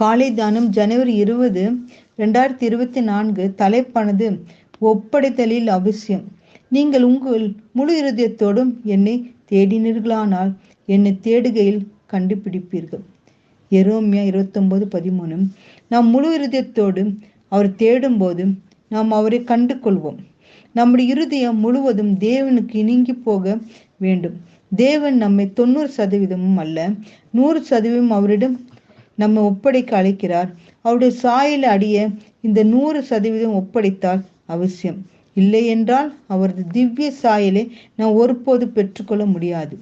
காலை தானம் ஜனவரி இருபது ரெண்டாயிரத்தி இருபத்தி நான்கு தலைப்பானது ஒப்படைத்தலில் அவசியம். நீங்கள் உங்கள் முழு இருதயத்தோடும் என்னை தேடினீர்களானால் என்னை தேடுகையில் கண்டுபிடிப்பீர்கள். எரோமியா இருபத்தொன்பது பதிமூணு. நாம் முழு இருதயத்தோடு அவர் தேடும்போது நாம் அவரை கண்டு கொள்வோம் நம்முடைய இருதயம் முழுவதும் தேவனுக்கு இணங்கி போக வேண்டும். தேவன் நம்மை தொண்ணூறு சதவீதமும் அல்ல நூறு சதவீதம் அவரிடம் நம்மை ஒப்படைக்க அழைக்கிறார். அவருடைய சாயலை அடிய இந்த நூறு சதவீதம் ஒப்படைத்தால் அவசியம். இல்லை என்றால் அவரது திவ்ய சாயலை நாம் ஒருபோது பெற்றுக்கொள்ள முடியாது.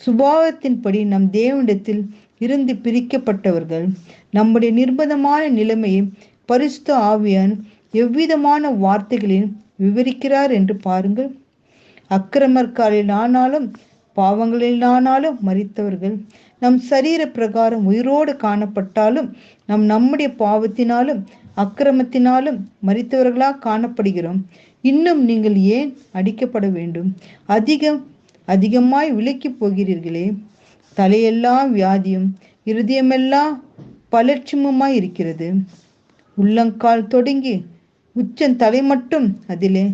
சுபாவத்தின்படி நம் தேவனிடத்தில் இருந்து பிரிக்கப்பட்டவர்கள் நம்முடைய நிர்பந்தமான நிலைமையை பரிசுத்த ஆவியான் எவ்விதமான வார்த்தைகளில் விவரிக்கிறார் என்று பாருங்கள். அக்கிரமர்காலிலானாலும் ஆனாலும் பாவங்களில் ஆனாலும் மறித்தவர்கள் நம் சரீர பிரகாரம் உயிரோடு காணப்பட்டாலும் நம் நம்முடைய பாவத்தினாலும் அக்கிரமத்தினாலும் மறித்தவர்களாக காணப்படுகிறோம். இன்னும் நீங்கள் ஏன் அடிக்கப்பட வேண்டும்? அதிகம் அதிகமாய் விலக்கி போகிறீர்களே. தலையெல்லாம் வியாதியும் இருதயமெல்லாம் பலட்சியமுமாய் இருக்கிறது. உள்ளங்கால் தொடங்கி உச்சன் தலை மட்டும் அதிலே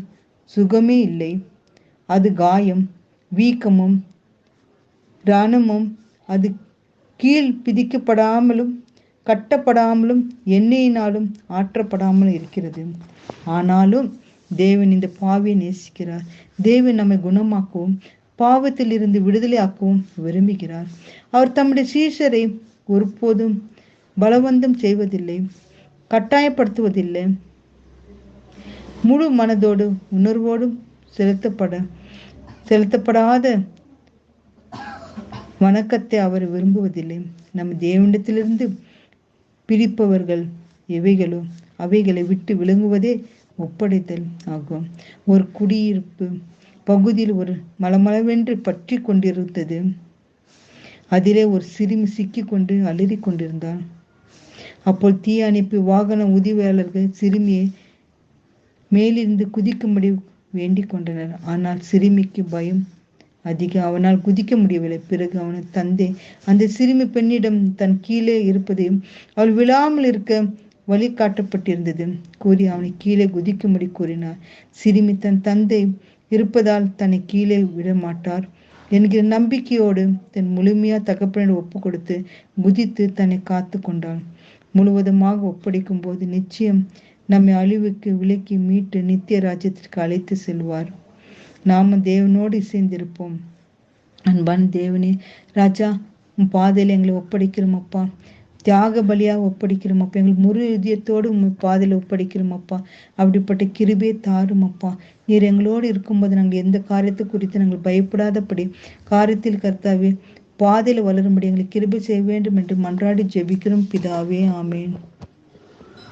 சுகமே இல்லை. அது காயம் வீக்கமும் ரணமும் அது கீழ் பிதிக்கப்படாமலும் கட்டப்படாமலும் எண்ணெயினாலும் ஆற்றப்படாமலும் இருக்கிறது. ஆனாலும் தேவன் இந்த பாவியை நேசிக்கிறார். தேவன் நம்மை குணமாக்கவும் பாவத்தில் இருந்து விடுதலையாக்கவும் விரும்புகிறார். அவர் தம்முடைய சீஷரை ஒருபோதும் பலவந்தம் செய்வதில்லை கட்டாயப்படுத்துவதில்லை. முழு மனதோடு உணர்வோடும் செலுத்தப்பட செலுத்தப்படாத வணக்கத்தை அவர் விரும்புவதில்லை. நம் தேவனிடத்திலிருந்து பிரிப்பவர்கள் எவைகளோ அவைகளை விட்டு விளங்குவதே ஒப்படைத்தல் ஆகும். ஒரு குடியிருப்பு பகுதியில் ஒரு மலமளவென்று பற்றி கொண்டிருந்தது. அதிலே ஒரு சிறுமி சிக்கி கொண்டு அலறி கொண்டிருந்தாள். அப்போது தீ வாகன உதவியாளர்கள் சிறுமியை மேலிருந்து குதிக்கும்படி வேண்டிக் கொண்டனர். ஆனால் சிறுமிக்கு பயம் அதிகம் அவனால் குதிக்க முடியவில்லை. பிறகு அவனது தந்தை அந்த சிறுமி பெண்ணிடம் தன் கீழே இருப்பதையும் அவள் விழாமல் இருக்க வழி காட்டப்பட்டிருந்தது கூறி அவனை கீழே குதிக்கும்படி கூறினார். சிறுமி தன் தந்தை இருப்பதால் தன்னை கீழே விட மாட்டார் என்கிற நம்பிக்கையோடு தன் முழுமையா தகப்பனிடம் ஒப்பு கொடுத்து குதித்து தன்னை காத்து கொண்டாள் முழுவதுமாக ஒப்படைக்கும் போது நிச்சயம் நம்மை அழிவுக்கு விலக்கி மீட்டு நித்திய ராஜ்யத்திற்கு அழைத்து செல்வார். நாம தேவனோடு இசைந்திருப்போம். அன்பான் தேவனே ராஜா உன் பாதையில் எங்களை ஒப்படைக்கிறோம் அப்பா. தியாக பலியாக ஒப்படைக்கிறோம் அப்பா. எங்களுக்கு முழு இதயத்தோடு உன் பாதையில் ஒப்படைக்கிறோம் அப்பா. அப்படிப்பட்ட கிருபே தாரும் அப்பா. நீர் எங்களோடு இருக்கும்போது நாங்கள் எந்த காரியத்தை குறித்து நாங்கள் பயப்படாதபடி காரியத்தில் கர்த்தாவே பாதையில் வளரும்படி எங்களுக்கு கிருபை செய்ய வேண்டும் என்று மன்றாடி ஜெபிக்கிறோம். பிதாவே ஆமேன்.